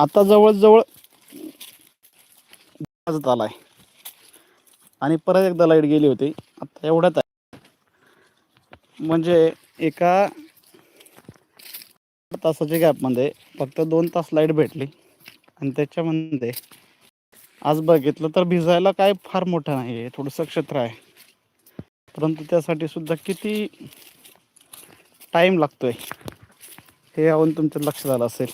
आता जवळजवळ वाजत आलाय. आणि परत एकदा लाइट गेली होती. आता एवढ्यात आहे. म्हणजे एका तासाच्या गॅपमध्ये फक्त दोन तास लाइट भेटली. आणि त्याच्यामध्ये आज बघितलं तर भिजायला काय फार मोठं नाही आहे थोडंसं क्षेत्र आहे. परंतु त्यासाठी सुद्धा किती टाईम लागतोय हे यावरून तुमच्या लक्षात आलं असेल.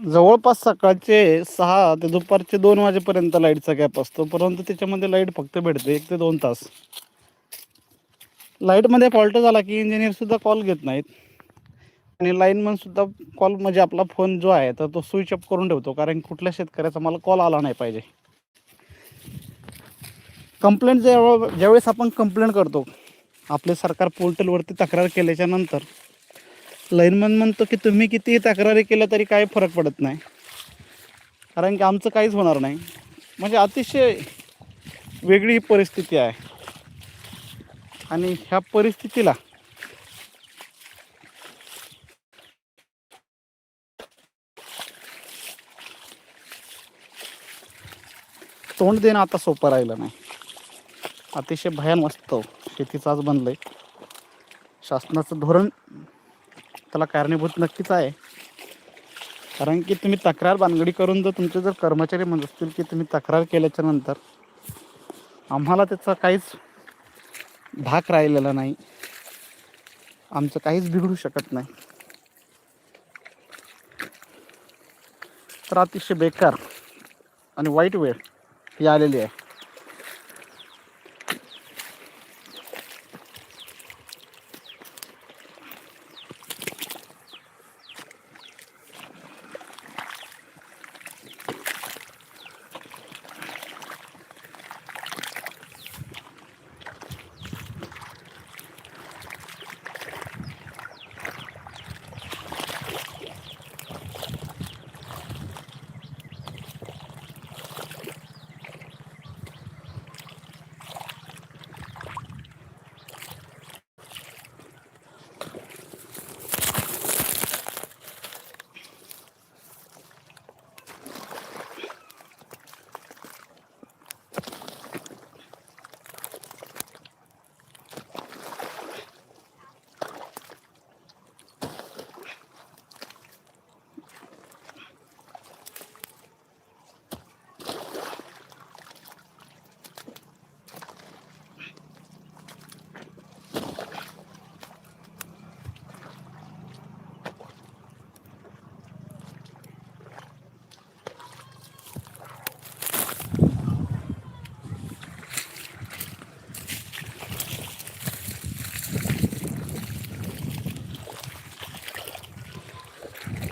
जवळपास सकाळचे सहा ते दुपारचे दोन वाजेपर्यंत लाईटचा गॅप असतो. परंतु त्याच्यामध्ये लाइट फक्त भेटते एक ते दोन तास. लाईटमध्ये फॉल्ट झाला की इंजिनियरसुद्धा कॉल घेत नाहीत. आणि लाईनमनसुद्धा कॉल म्हणजे आपला फोन जो आहे तर तो स्विच ऑफ करून ठेवतो कारण कुठल्या शेतकऱ्याचा मला कॉल आला नाही पाहिजे. कंप्लेंट जेव्हा ज्यावेळेस आपण कंप्लेंट करतो आपले सरकार पोर्टलवरती तक्रार केल्याच्यानंतर लाईनमन म्हणतो की तुम्ही कितीही तक्रारी केल्या तरी काही फरक पडत नाही. कारण की आमचं काहीच होणार नाही. म्हणजे अतिशय वेगळी ही परिस्थिती आहे. आणि ह्या परिस्थितीला तोंड देणं आता सोपं राहिलं नाही. अतिशय भयान वास्तव शेतीचं आज आहे शासनाचं धोरण त्याला कारणीभूत नक्कीच आहे. कारण की तुम्ही तक्रार बांधगडी करून जर तुमचे जर कर्मचारी म्हणत असतील की तुम्ही तक्रार केल्याच्यानंतर आम्हाला त्याचा काहीच भाग राहिलेला नाही. आमचं काहीच बिघडू शकत नाही. तर अतिशय बेकार आणि वाईट वेळ ही आलेली आहे.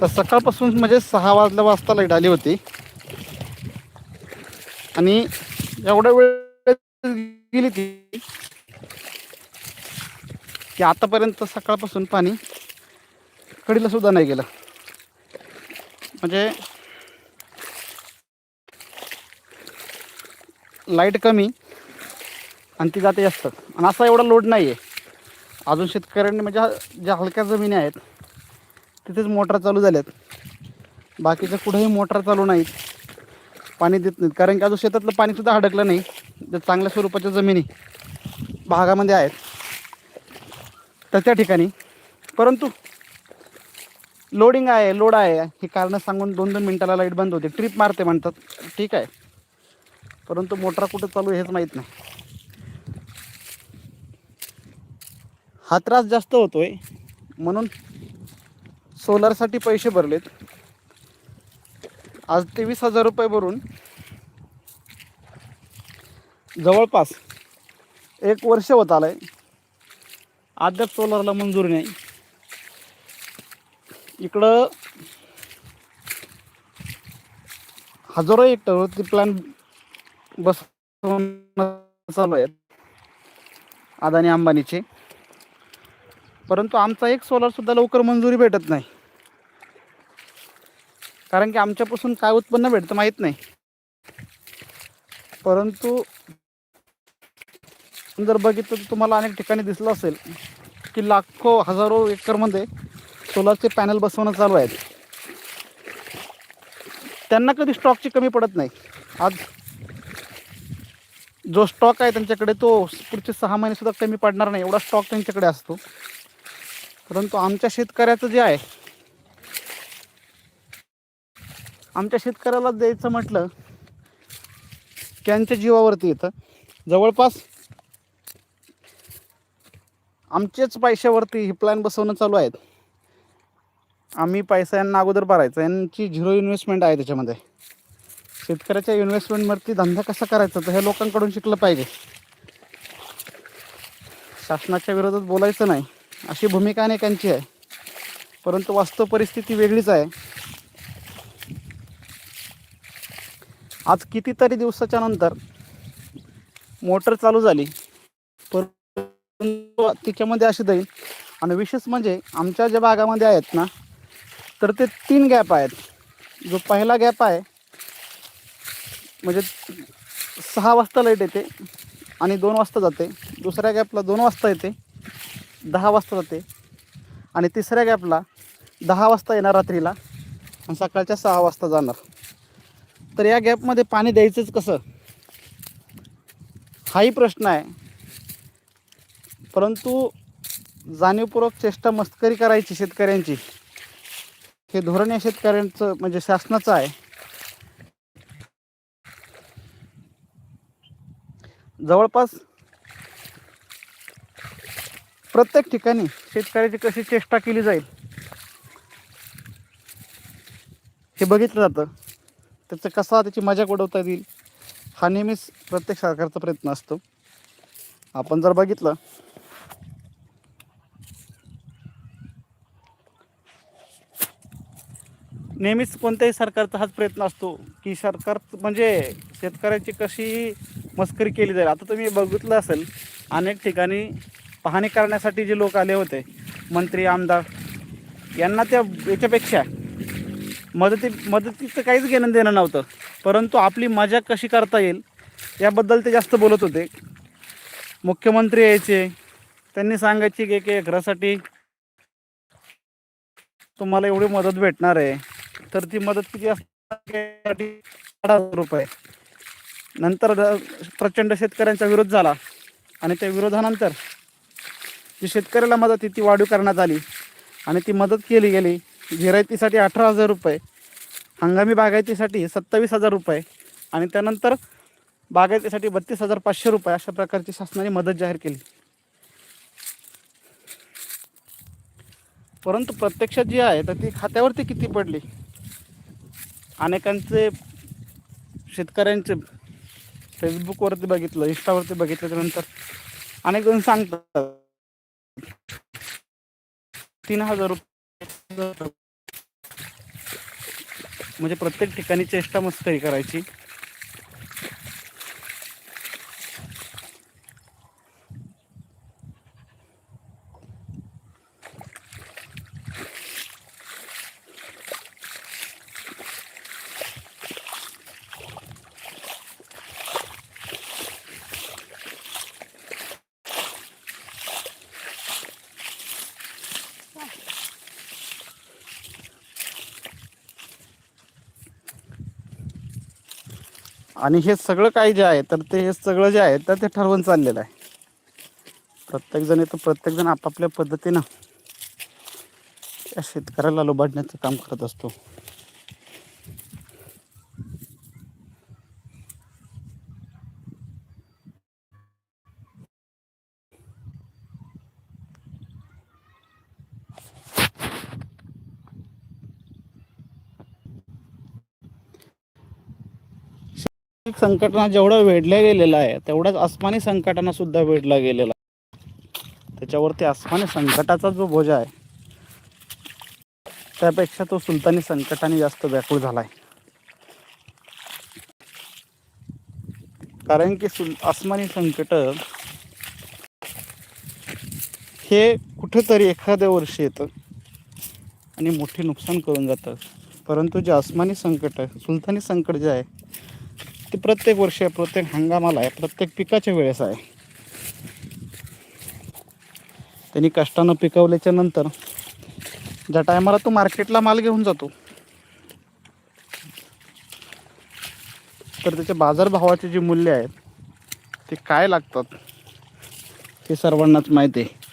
तर सकाळपासून म्हणजे सहा वाजल्या वाजता लाइट आली होती. आणि एवढ्या वेळ गेली ती. की आतापर्यंत सकाळपासून पाणी कडीला सुद्धा नाही गेलं. म्हणजे लाइट कमी आणि ती जाते जास्त. आणि असा एवढा लोड नाही आहे अजून शेतकऱ्यांनी म्हणजे ज्या हलक्या जमिनी आहेत तिथेच मोटर चालू झाल्यात. बाकीच्या कुठेही मोटर चालू नाहीत. पाणी देत नाहीत. कारण की अजून शेतातलं पाणीसुद्धा अडकलं नाही. जर चांगल्या स्वरूपाच्या जमिनी भागामध्ये आहेत. तर त्या ठिकाणी. परंतु लोडिंग आहे लोड आहे. ही कारणं सांगून दोन दोन मिनटाला लाइट बंद होते. ट्रिप मारते म्हणतात. ठीक आहे. परंतु मोटर कुठं चालू हेच माहीत नाही. हा त्रास जास्त होतोय. म्हणून सोलारसाठी पैसे भरलेत. आज तेवीस हजार रुपये भरून जवळपास एक वर्ष होत आलं आहे अद्याप सोलारला मंजुरी नाही. इकडं हजारो हेक्टरवरती प्लॅन बस चालू आहेत. अदानी अंबानीचे. परंतु आमचा एक सोलारसुद्धा लवकर मंजुरी भेटत नाही. कारण की आमच्यापासून काय उत्पन्न भेटतं माहीत नाही. परंतु जर बघितलं तर तुम्हाला अनेक ठिकाणी दिसलं असेल की लाखो हजारो एकरमध्ये सोलारचे पॅनल बसवणं चालू आहेत. त्यांना कधी स्टॉकची कमी पडत नाही. आज जो स्टॉक आहे त्यांच्याकडे तो पुढचे सहा महिनेसुद्धा कमी पडणार नाही. एवढा स्टॉक त्यांच्याकडे असतो. परंतु आमच्या शेतकऱ्याचं जे आहे आमच्या शेतकऱ्याला द्यायचं म्हटलं त्यांच्या जीवावरती येतं. जवळपास आमचेच पैशावरती हे प्लॅन बसवणं चालू आहेत. आम्ही पैसा यांना अगोदर भरायचा यांची झिरो इन्व्हेस्टमेंट आहे त्याच्यामध्ये. शेतकऱ्याच्या इन्व्हेस्टमेंटवरती धंदा कसा करायचा तर हे लोकांकडून शिकलं पाहिजे. शासनाच्या विरोधात बोलायचं नाही. अशी भूमिका अनेकांची आहे. परंतु वास्तव परिस्थिती वेगळीच आहे. आज कितीतरी दिवसाच्या नंतर मोटर चालू झाली. परंतु तिच्यामध्ये अशी जाईल आणि विशेष म्हणजे आमच्या ज्या भागामध्ये आहेत ना तर ते तीन गॅप आहेत. जो पहिला गॅप आहे म्हणजे सहा वाजता लाइट येते आणि दोन वाजता जाते. दुसऱ्या गॅपला दोन वाजता येते. दहा वाजता जाते. आणि तिसऱ्या गॅपला दहा वाजता येणार रात्रीला आणि सकाळच्या सहा वाजता जाणार. तर या गॅपमध्ये पाणी द्यायचंच कसं? हाही प्रश्न आहे. परंतु जाणीवपूर्वक चेष्टा मस्करी करायची शेतकऱ्यांची. हे धोरण या शेतकऱ्यांचं म्हणजे शासनाचं आहे. जवळपास प्रत्येक ठिकाणी शेतकऱ्याची कशी चेष्टा केली जाईल? हे बघितलं जातं. त्याचं कसा त्याची मजा उडवता येईल हा नेहमीच प्रत्येक सरकारचा प्रयत्न असतो. आपण जर बघितलं नेहमीच कोणत्याही सरकारचा हाच प्रयत्न असतो की सरकार म्हणजे शेतकऱ्याची कशी मस्करी केली जाईल. आता तुम्ही बघितलं असेल अनेक ठिकाणी पाहणी करण्यासाठी जे लोक आले होते मंत्री आमदार यांना त्या याच्यापेक्षा मदती मदतीचं काहीच घेणं देणं नव्हतं. परंतु आपली मजा कशी करता येईल याबद्दल ते जास्त बोलत होते. मुख्यमंत्री यायचे त्यांनी सांगायचे की एक घरासाठी तुम्हाला एवढी मदत भेटणार आहे. तर ती मदत किती असण्यासाठी हजार रुपये. नंतर प्रचंड शेतकऱ्यांचा विरोध झाला. आणि त्या विरोधानंतर जी शेतकऱ्याला मदत आहे ती वाढीव करण्यात आली. आणि ती मदत केली गेली. जिरायतीसाठी अठरा हजार रुपये हंगामी बागायतीसाठी सत्तावीस हजार रुपये आणि त्यानंतर बागायतीसाठी बत्तीस हजार पाचशे रुपये अशा प्रकारची शासनाने मदत जाहीर केली. परंतु प्रत्यक्षात जी आहे तर ती खात्यावरती किती पडली? अनेकांचे शेतकऱ्यांचे फेसबुकवरती बघितलं इंस्टावरती बघितलं त्यानंतर अनेक जण सांगतात तीन हजार रुपये. म्हणजे प्रत्येक ठिकाणी चेष्टा मस्करी करायची. आणि हे सगळं काही जे आहे तर ते हे सगळं जे आहे तर ते ठरवून चाललेलं आहे. प्रत्येकजण येतो प्रत्येकजण आपापल्या पद्धतीनं त्या शेतकऱ्याला लोबाडण्याचं काम करत असतो. संकटांना जेवढं वेढल्या गेलेलं आहे तेवढाच आसमानी संकटांना सुद्धा वेढला गेलेला आहे. त्याच्यावरती आसमानी संकटाचा जो बोजा आहे त्यापेक्षा तो सुलतानी संकटाने जास्त व्याकुळ झाला आहे कारण की सुल आसमानी संकट हे कुठंतरी एखाद्या वर्षी येतं आणि मोठे नुकसान करून जातं परंतु जे आसमानी संकट सुलतानी संकट जे आहे ते प्रत्येक वर्ष आहे प्रत्येक हंगामाला आहे प्रत्येक पिकाच्या वेळेस आहे. त्यांनी कष्टानं पिकवल्याच्या नंतर ज्या टायमाला तो मार्केटला माल घेऊन जातो तर त्याच्या बाजारभावाचे जे मूल्य आहेत ते काय लागतात हे सर्वांनाच माहिती आहे.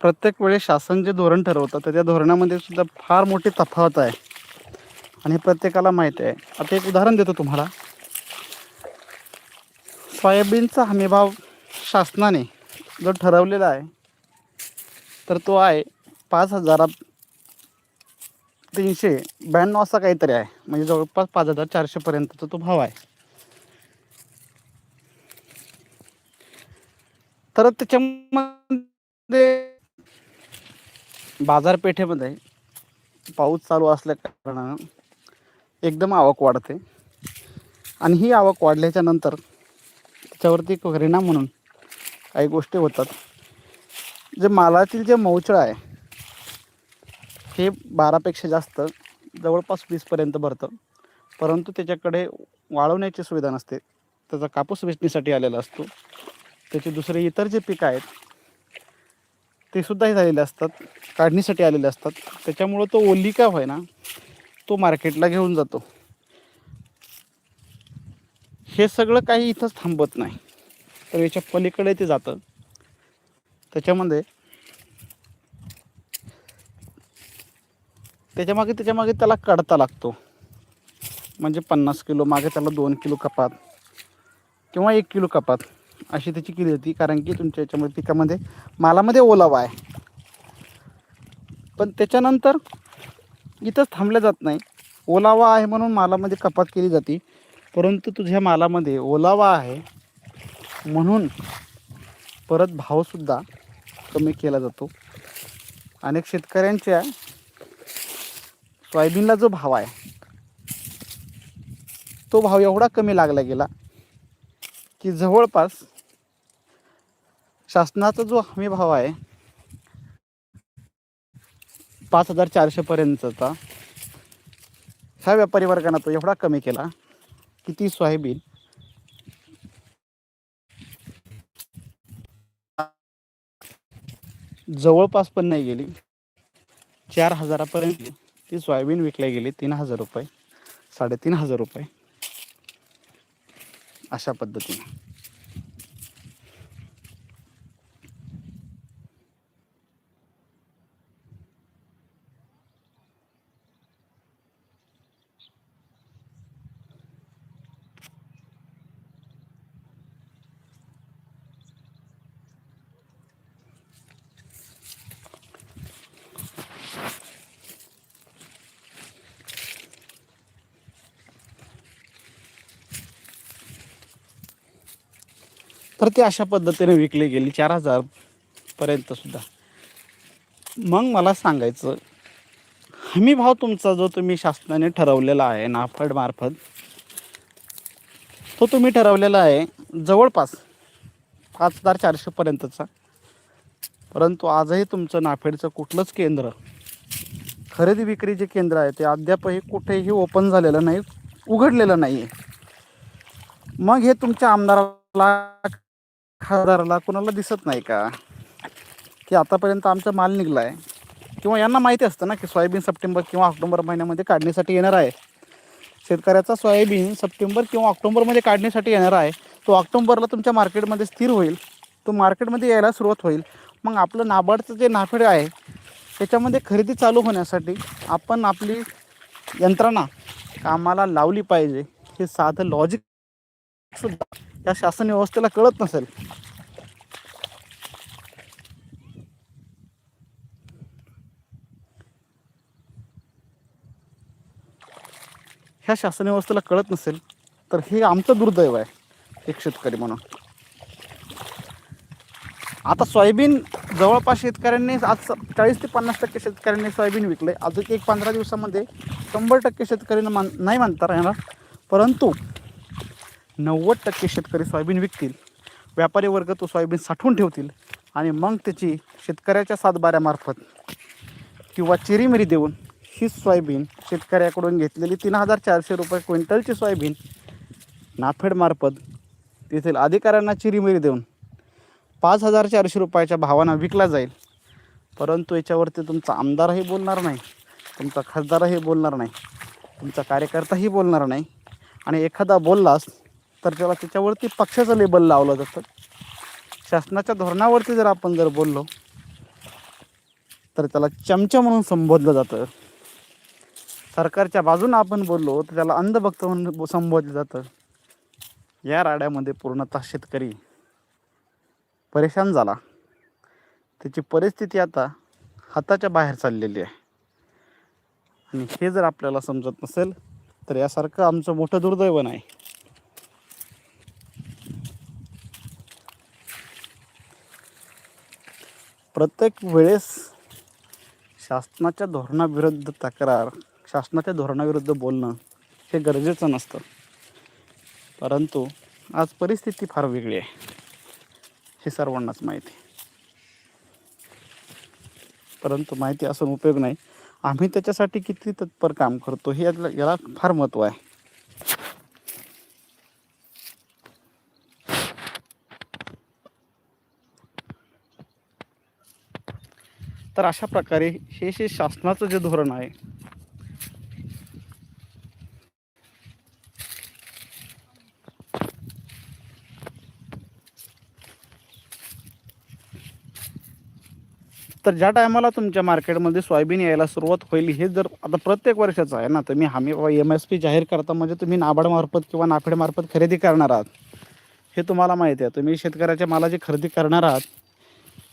प्रत्येक वेळेस शासन जे धोरण ठरवतं तर त्या धोरणामध्ये सुद्धा फार मोठी तफावत आहे. आणि हे प्रत्येकाला माहिती आहे. आता एक उदाहरण देतो तुम्हाला. सोयाबीनचा हमीभाव शासनाने जो ठरवलेला आहे तर तो आहे पाच हजारा तीनशे ब्याण्णव असा काहीतरी आहे. म्हणजे जवळपास पाच हजार चारशेपर्यंतचा तो भाव आहे. तर त्याच्यामध्ये बाजारपेठेमध्ये पाऊस चालू असल्या कारणानं एकदम आवक वाढते. आणि ही आवक वाढल्याच्या नंतर त्याच्यावरती परिणाम म्हणून काही गोष्टी होतात. जे मालातील जे मौचळ आहे हे बारापेक्षा जास्त जवळपास वीसपर्यंत भरतं. परंतु त्याच्याकडे वाळवण्याची सुविधा नसते. त्याचा कापूस वेचणीसाठी आलेला असतो. त्याचे दुसरे इतर जे पिकं आहेत ते सुद्धा झालेले असतात काढणीसाठी आलेले असतात. त्याच्यामुळं तो ओली का होय ना तो मार्केटला घेऊन जातो. हे सगळं काही इथंच थांबत नाही. तर याच्या पलीकडे ते जातं. त्याच्यामध्ये त्याच्यामागे त्याच्यामागे त्याला काढता लागतो. म्हणजे पन्नास किलो मागे त्याला दोन किलो कपात किंवा एक किलो कपात. अशी त्याची केली होती कारण की तुमच्या याच्यामध्ये पिकामध्ये मालामध्ये ओलावा आहे. पण त्याच्यानंतर इथंच थांबलं जात नाही. ओलावा आहे म्हणून मालामध्ये कपात केली जाते. परंतु तुझ्या मालामध्ये ओलावा आहे म्हणून परत भावसुद्धा कमी केला जातो. अनेक शेतकऱ्यांच्या सोयाबीनला जो भाव आहे तो भाव एवढा कमी लागला गेला की जवळपास शासनाचा जो हमी भाव आहे पाच हजार चारशेपर्यंतचा ह्या व्यापारी वर्गानं तो एवढा कमी केला की ती सोयाबीन जवळपास पण नाही गेली. चार हजारापर्यंत ती सोयाबीन विकल्या गेली तीन हजार रुपये साडेतीन हजार रुपये. अशा पद्धतीने. ती अशा पद्धतीने विकली गेली चार हजार पर्यंत सुद्धा. मग मला सांगायचं हमी भाव तुमचा जो तुम्ही शासनाने ठरवलेला आहे नाफड मार्फत तो तुम्ही ठरवलेला आहे जवळपास पाच हजार चारशेपर्यंतचा परंतु आजही तुमचं नाफेडचं कुठलंच केंद्र खरेदी विक्री जे केंद्र आहे ते अद्यापही कुठेही ओपन झालेलं नाही उघडलेलं नाही आहे मग हे तुमच्या आमदाराला खासदाराला कोणाला दिसत नाही का? की आतापर्यंत आमचा माल निघला आहे किंवा यांना माहिती असतं ना की सोयाबीन सप्टेंबर किंवा ऑक्टोबर महिन्यामध्ये काढणीसाठी येणार आहे. शेतकऱ्याचा सोयाबीन सप्टेंबर किंवा ऑक्टोबरमध्ये काढणीसाठी येणार आहे. तो ऑक्टोबरला तुमच्या मार्केटमध्ये स्थिर होईल. तो मार्केटमध्ये यायला सुरुवात होईल. मग आपलं नाबार्डचं जे नाफेड आहे त्याच्यामध्ये खरेदी चालू होण्यासाठी आपण आपली यंत्रणा कामाला लावली पाहिजे. हे साधं लॉजिक सुद्धा या शासन व्यवस्थेला कळत नसेल. ह्या शासन व्यवस्थेला कळत नसेल तर हे आमचं दुर्दैव आहे एक शेतकरी म्हणून. आता सोयाबीन जवळपास शेतकऱ्यांनी आज चाळीस ते पन्नास टक्के शेतकऱ्यांनी सोयाबीन विकले अजून एक पंधरा दिवसामध्ये शंभर टक्के शेतकऱ्यांना मान नाही मानता येणार परंतु नव्वद टक्के शेतकरी सोयाबीन विकतील व्यापारी वर्ग तो सोयाबीन साठवून ठेवतील आणि मग त्याची शेतकऱ्याच्या सातबाऱ्यामार्फत किंवा चिरीमिरी देऊन ही सोयाबीन शेतकऱ्याकडून घेतलेली तीन हजार चारशे रुपये क्विंटलची सोयाबीन नाफेडमार्फत तेथील अधिकाऱ्यांना चिरीमिरी देऊन पाच हजार चारशे रुपयाच्या भावानं विकला जाईल. परंतु याच्यावरती तुमचा आमदारही बोलणार नाही तुमचा खासदारही बोलणार नाही तुमचा कार्यकर्ताही बोलणार नाही आणि एखादा बोललास तर त्याला त्याच्यावरती पक्षाचं लेबल लावलं जातं. शासनाच्या धोरणावरती जर आपण जर बोललो तर त्याला चमचा म्हणून संबोधलं जातं. सरकारच्या बाजूनं आपण बोललो तर त्याला अंधभक्त म्हणून संबोधलं जातं. या राड्यामध्ये पूर्णतः शेतकरी परेशान झाला. त्याची परिस्थिती आता हाताच्या बाहेर चाललेली आहे. आणि हे जर आपल्याला समजत नसेल तर यासारखं आमचं मोठं दुर्दैव नाही. प्रत्येक वेळेस शासनाच्या धोरणाविरुद्ध तक्रार शासनाच्या धोरणाविरुद्ध बोलणं हे गरजेचं नसतं. परंतु आज परिस्थिती फार वेगळी आहे हे सर्वांनाच माहिती परंतु माहिती असून उपयोग नाही. आम्ही त्याच्यासाठी किती तत्पर काम करतो हे याला याला फार महत्त्व आहे. तर अशा प्रकारे हे जे शासनाचं जे धोरण आहे तर ज्या टायमाला तुमच्या मार्केटमध्ये सोयाबीन यायला सुरुवात होईल हे जर आता प्रत्येक वर्षाचं आहे ना तुम्ही हमी एम एस पी जाहीर करता म्हणजे तुम्ही नाबार्डमार्फत किंवा नाफेडमार्फत खरेदी करणार आहात. हे तुम्हाला माहिती आहे. तुम्ही शेतकऱ्याच्या मालाची खरेदी करणार आहात.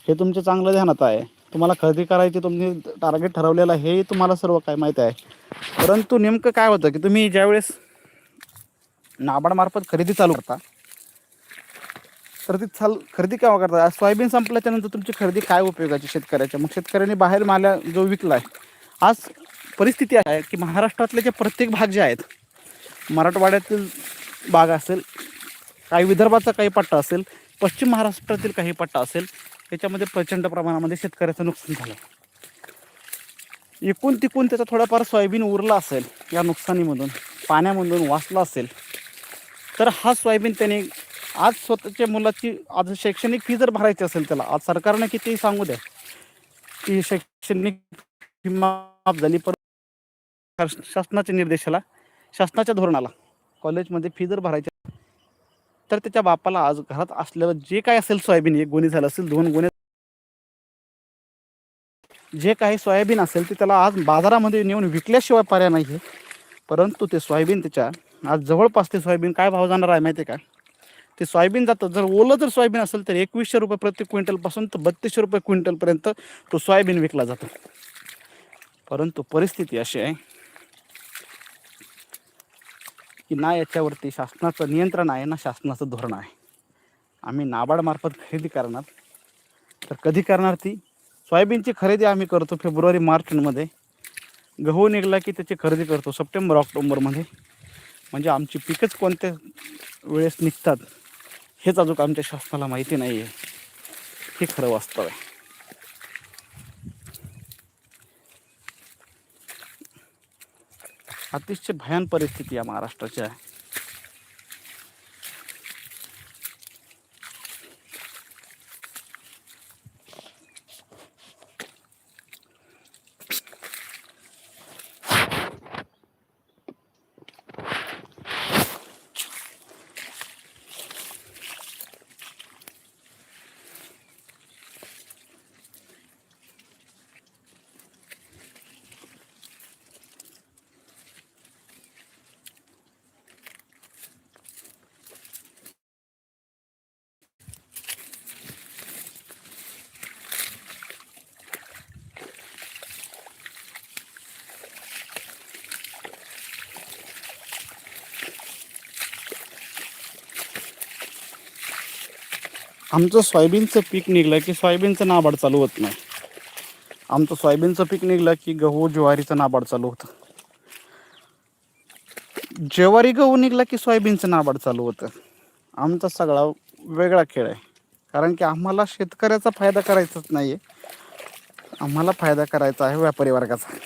हे तुमच्या चांगलं ध्यानात आहे. तुम्हाला खरेदी करायची तुम्ही टार्गेट ठरवलेलं आहे हेही तुम्हाला सर्व काय माहीत आहे. परंतु नेमकं काय होतं की तुम्ही ज्यावेळेस नाबाडमार्फत खरेदी चालू करता तर ती चाल खरेदी केव्हा करता? सोयाबीन संपल्याच्या नंतर तुमची खरेदी काय उपयोगाची शेतकऱ्याच्या? मग शेतकऱ्यांनी बाहेर माल्या जो विकला आहे आज परिस्थिती आहे की महाराष्ट्रातले जे प्रत्येक भाग जे आहेत मराठवाड्यातील भाग असेल काही विदर्भाचा काही पट्टा असेल पश्चिम महाराष्ट्रातील काही पट्टा असेल त्याच्यामध्ये प्रचंड प्रमाणामध्ये शेतकऱ्याचं नुकसान झालं. एकूण तिकून त्याचा थोडाफार सोयाबीन उरला असेल या नुकसानीमधून पाण्यामधून वाचला असेल तर हा सोयाबीन त्याने आज स्वतःच्या मुलाची आज शैक्षणिक फी जर भरायची असेल त्याला आज सरकारने कितीही सांगू द्या की शैक्षणिक फी माफ झाली पर शासनाच्या निर्देशाला शासनाच्या धोरणाला कॉलेजमध्ये फी जर भरायची तर त्याच्या बापाला आज घरात असलेलं जे काय असेल सोयाबीन एक गोणी झालं असेल दोन गोणे जे काही सोयाबीन असेल ते त्याला आज बाजारामध्ये नेऊन विकल्याशिवाय पर्याय नाही आहे परंतु ते सोयाबीन त्याच्या आज जवळपास ते सोयाबीन काय भाव जाणार आहे माहिती आहे का? ते सोयाबीन जातं. जर ओलं जर सोयाबीन असेल तर एकवीसशे रुपये प्रति क्विंटलपासून तर बत्तीसशे रुपये क्विंटलपर्यंत तो सोयाबीन विकला जातो. परंतु परिस्थिती अशी आहे की ना याच्यावरती शासनाचं नियंत्रण आहे ना शासनाचं धोरण आहे. आम्ही नाबार्डमार्फत खरेदी करणार. तर कधी करणार ती? सोयाबीनची खरेदी आम्ही करतो फेब्रुवारी मार्चमध्ये. गहू निघाला की त्याची खरेदी करतो सप्टेंबर ऑक्टोबरमध्ये. म्हणजे आमची पिकंच कोणत्या वेळेस निघतात हेच अजून आमच्या शासनाला माहिती नाही आहे हे खरं वास्तव आहे. अतिशय भयान परिस्थिती या महाराष्ट्राची आहे. आमचं सोयाबीनचं पीक निघलं की सोयाबीनचं नाबाड चालू होत नाही. आमचं सोयाबीनचं पीक निघलं की गहू ज्वारीचं नाबाड चालू होतं. ज्वारी गहू निघला की सोयाबीनचं नाबाड चालू होतं. आमचा सगळा वेगळा खेळ आहे. कारण की आम्हाला शेतकऱ्याचा फायदा करायचाच नाही आहे आम्हाला फायदा करायचा आहे व्यापारी वर्गाचा.